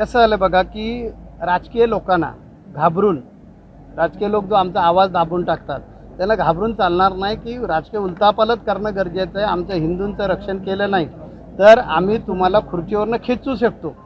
कसं झालं बघा की राजकीय लोकांना घाबरून राजकीय लोक जो आमचा आवाज दाबून टाकतात त्यांना घाबरून चालणार नाही की राजकीय उलतापालत करणं गरजेचं आहे. आमच्या हिंदूंचं रक्षण केलं नाही. तर आम्ही तुम्हाला खुर्चीवरनं खेचू शकतो.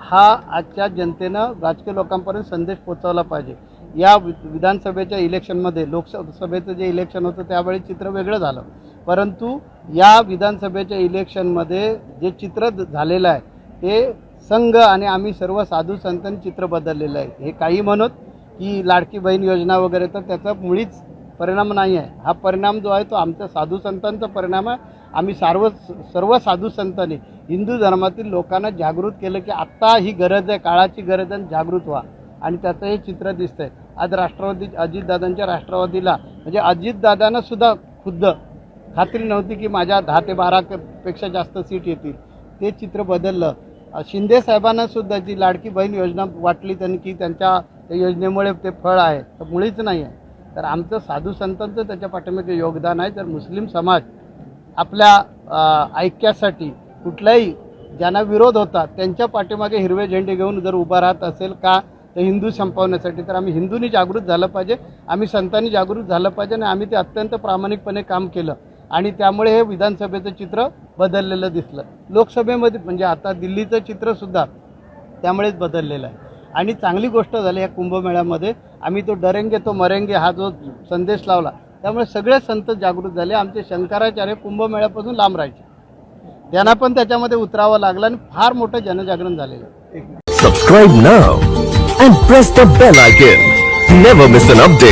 हा आजच्या जनतेनं राजकीय लोकांपर्यंत संदेश पोचवला पाहिजे. या वि- विधानसभेच्या इलेक्शनमध्ये लोकसभेचं जे इलेक्शन होतं त्यावेळी चित्र वेगळं झालं. परंतु या विधानसभेच्या इलेक्शनमध्ये जे चित्र द- झालेलं आहे ते संघ आणि आम्ही सर्व साधू संतांनी चित्र बदललेलं आहे. हे काही म्हणत की लाडकी बहीण योजना वगैरे तर त्याचा मुळीच परिणाम नाही आहे. हा परिणाम जो आहे तो आमच्या साधू संतांचा परिणाम आहे. आम्ही सर्व सर्व साधू संतांनी हिंदू धर्मातील लोकांना जागृत केलं की आत्ता ही गरज आहे काळाची गरज आहे आणि जागृत व्हा. आणि त्याचं हे चित्र दिसतंय. आज राष्ट्रवादी अजितदादांच्या राष्ट्रवादीला म्हणजे अजितदादांना सुद्धा खुद्द. खात्री नव्हती की माझ्या दहा ते बारा पेक्षा जास्त सीट येतील. ते चित्र बदललं. शिंदे साहेबांना सुद्धा जी लाडकी बहीण योजना वाटली त्यांनी की त्यांच्या त्या योजनेमुळे ते फळ आहे तर मुळीच नाही आहे. तर आमचं साधू संतांचं त्याच्या पाठीमागे योगदान आहे. तर मुस्लिम समाज आपल्या ऐक्यासाठी कुठल्याही ज्यांना विरोध होता त्यांच्या पाठीमागे हिरवे झेंडे घेऊन जर उभा राहत असेल का तर हिंदू संपवण्यासाठी तर आम्ही हिंदूंनी जागृत झालं पाहिजे. आम्ही संतांनी जागृत झालं पाहिजे आणि आम्ही ते अत्यंत प्रामाणिकपणे काम केलं. आणि त्यामुळे हे विधानसभेचं चित्र बदललेलं दिसलं. लोकसभेमध्ये म्हणजे आता दिल्लीचं चित्रसुद्धा त्यामुळेच बदललेलं आहे. आणि चांगली गोष्ट झाली या कुंभमेळ्यामध्ये. आम्ही तो डरेंगे तो मरेंगे हा जो संदेश लावला त्यामुळे सगळे संत जागृत झाले. आमचे शंकराचार्य कुंभमेळ्यापासून लांब राहायचे. त्यांना पण त्याच्यामध्ये उतरावं लागलं आणि फार मोठं जनजागरण झालेलं. आहे नाव and press the bell icon never miss an update.